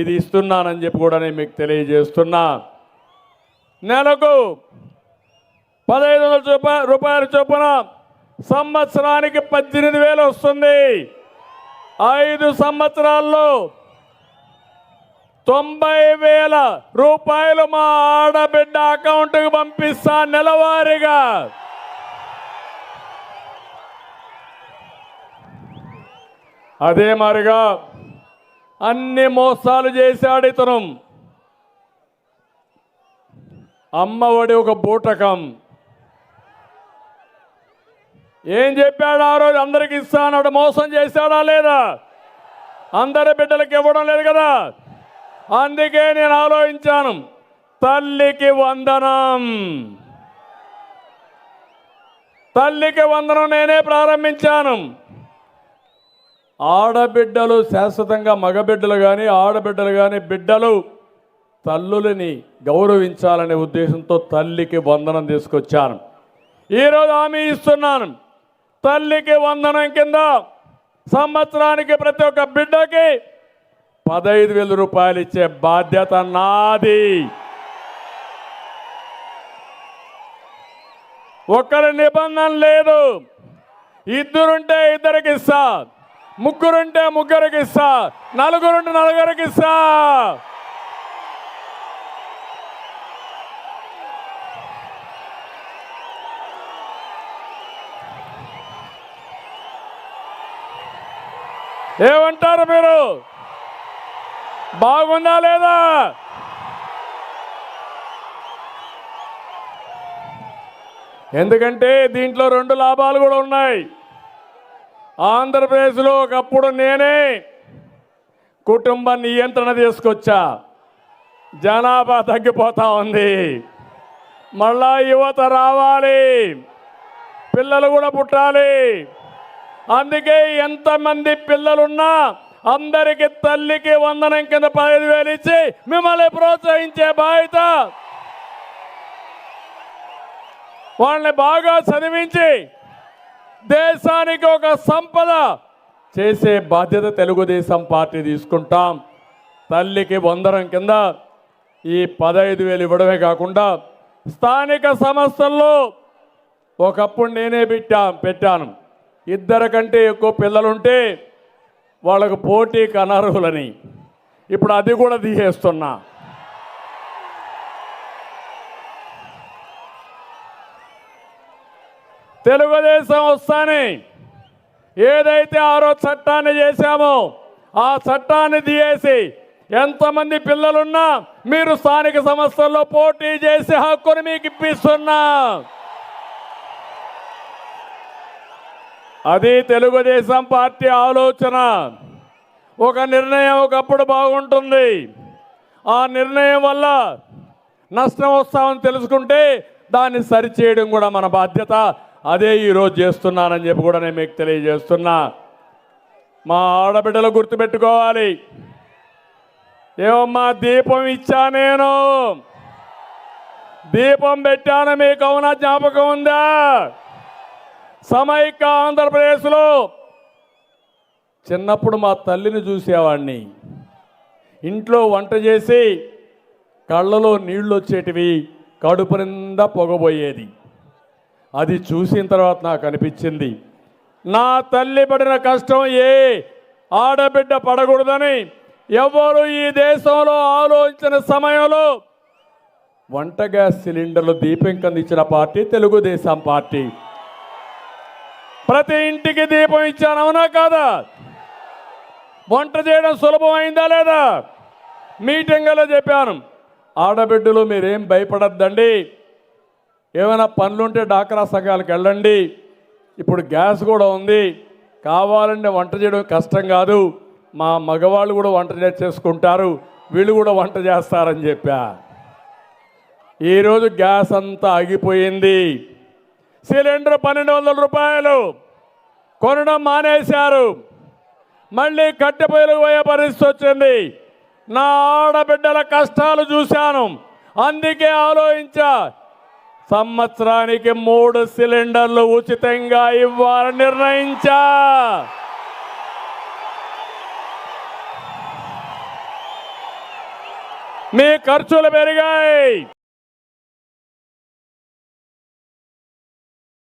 ఇది ఇస్తున్నానని చెప్పి కూడా నేను మీకు తెలియజేస్తున్నా. నెలకు పదహైదు వందల చొప్ప రూపాయల చొప్పున సంవత్సరానికి పద్దెనిమిది వేలు వస్తుంది. ఐదు సంవత్సరాల్లో తొంభై వేల రూపాయలు మా ఆడబిడ్డ అకౌంట్కి పంపిస్తా నెలవారీగా. అదే మరిగా అన్ని మోసాలు చేశాడు ఇతను. అమ్మఒడి ఒక బూటకం. ఏం చెప్పాడు ఆ రోజు? అందరికి ఇస్తానన్నాడు మోసం చేశాడా లేదా? అందరి బిడ్డలకి ఇవ్వడం లేదు కదా? అందుకే నేను ఆలోచించాను. తల్లికి వందనం. తల్లికి వందనం నేనే ప్రారంభించాను. ఆడబిడ్డలు శాశ్వతంగా మగబిడ్డలు కానీ ఆడబిడ్డలు కానీ బిడ్డలు తల్లులని గౌరవించాలనే ఉద్దేశంతో తల్లికి వందనం తీసుకొచ్చాను. ఈరోజు హామీ ఇస్తున్నాను. తల్లికి వందనం కింద సంవత్సరానికి ప్రతి ఒక్క బిడ్డకి పదహైదు వేల రూపాయలు ఇచ్చే బాధ్యత నాది. ఒకరి నిబంధన లేదు. ఇద్దరుంటే ఇద్దరికి ఇస్తా. ముగ్గురుంటే ముగ్గురికి ఇస్తా నలుగురుంటే నలుగురికి ఇస్తా ఏమంటారు మీరు? బాగుందా లేదా? ఎందుకంటే దీంట్లో రెండు లాభాలు కూడా ఉన్నాయి. ఆంధ్రప్రదేశ్లో ఒకప్పుడు నేనే కుటుంబ నియంత్రణ తీసుకొచ్చా. జనాభా తగ్గిపోతా ఉంది. మళ్ళా యువత రావాలి. పిల్లలు కూడా పుట్టాలి. అందుకే ఎంతమంది పిల్లలున్నా అందరికీ తల్లికి వందనం కింద పదిహేను వేలు ఇచ్చి మిమ్మల్ని ప్రోత్సహించే బాధ్యత వాళ్ళని బాగా చదివించి దేశానికి ఒక సంపద చేసే బాధ్యత తెలుగుదేశం పార్టీ తీసుకుంటాం. తల్లికి వందరం కింద ఈ పదహైదు వేలు ఇవ్వడమే కాకుండా స్థానిక సంస్థల్లో ఒకప్పుడు నేనే పెట్టా పెట్టాను. ఇద్దరు కంటే ఎక్కువ పిల్లలుంటే వాళ్ళకు పోటీకి అనర్హులని ఇప్పుడు అది కూడా తీసేస్తున్నా. తెలుగుదేశం వస్తాని. ఏదైతే ఆరో చట్టాన్ని చేశామో ఆ చట్టాన్ని తీయేసి ఎంతమంది పిల్లలున్నా మీరు స్థానిక సంస్థల్లో పోటీ చేసే హక్కును మీకు ఇప్పిస్తున్నా. అది తెలుగుదేశం పార్టీ ఆలోచన. ఒక నిర్ణయం ఒకప్పుడు బాగుంటుంది. ఆ నిర్ణయం వల్ల నష్టం వస్తామని తెలుసుకుంటే దాన్ని సరిచేయడం కూడా మన బాధ్యత. అదే ఈరోజు చేస్తున్నానని చెప్పి కూడా నేను మీకు తెలియజేస్తున్నా. మా ఆడబిడ్డలు గుర్తుపెట్టుకోవాలి. ఏమమ్మా దీపం ఇచ్చా నేను. దీపం పెట్టాను మీకు అవునా జ్ఞాపకం ఉందా? సమైక్య ఆంధ్రప్రదేశ్లో చిన్నప్పుడు మా తల్లిని చూసేవాడిని. ఇంట్లో వంట చేసి కళ్ళలో నీళ్ళు వచ్చేటివి కడుపు నిండా పొగబోయేది. అది చూసిన తర్వాత నాకు అనిపించింది నా తల్లి పడిన కష్టం ఏ ఆడబిడ్డ పడకూడదని ఎవరు ఈ దేశంలో ఆలోచించిన సమయంలో వంట గ్యాస్ సిలిండర్లు దీపం కందించిన పార్టీ తెలుగుదేశం పార్టీ. ప్రతి ఇంటికి దీపం ఇచ్చాను అవునా కాదా? వంట చేయడం సులభమైందా లేదా? మీటింగ్లో చెప్పాను ఆడబిడ్డలు మీరేం భయపడద్దండి. ఏమైనా పనులుంటే డాక్రా సంఘాలకు వెళ్ళండి. ఇప్పుడు గ్యాస్ కూడా ఉంది. కావాలంటే వంట చేయడం కష్టం కాదు. మా మగవాళ్ళు కూడా వంట చేసుకుంటారు. వీళ్ళు కూడా వంట చేస్తారని చెప్పా. ఈరోజు గ్యాస్ అంతా ఆగిపోయింది. సిలిండర్ పన్నెండు వందల రూపాయలు కొనడం మానేశారు. మళ్ళీ కట్టెపొయ్యలకు పోయే పరిస్థితి వచ్చింది. నా ఆడబిడ్డల కష్టాలు చూశాను. అందుకే ఆలోచించా. సంవత్సరానికి మూడు సిలిండర్లు ఉచితంగా ఇవ్వాలని నిర్ణయించా. మీ ఖర్చులు పెరిగాయి.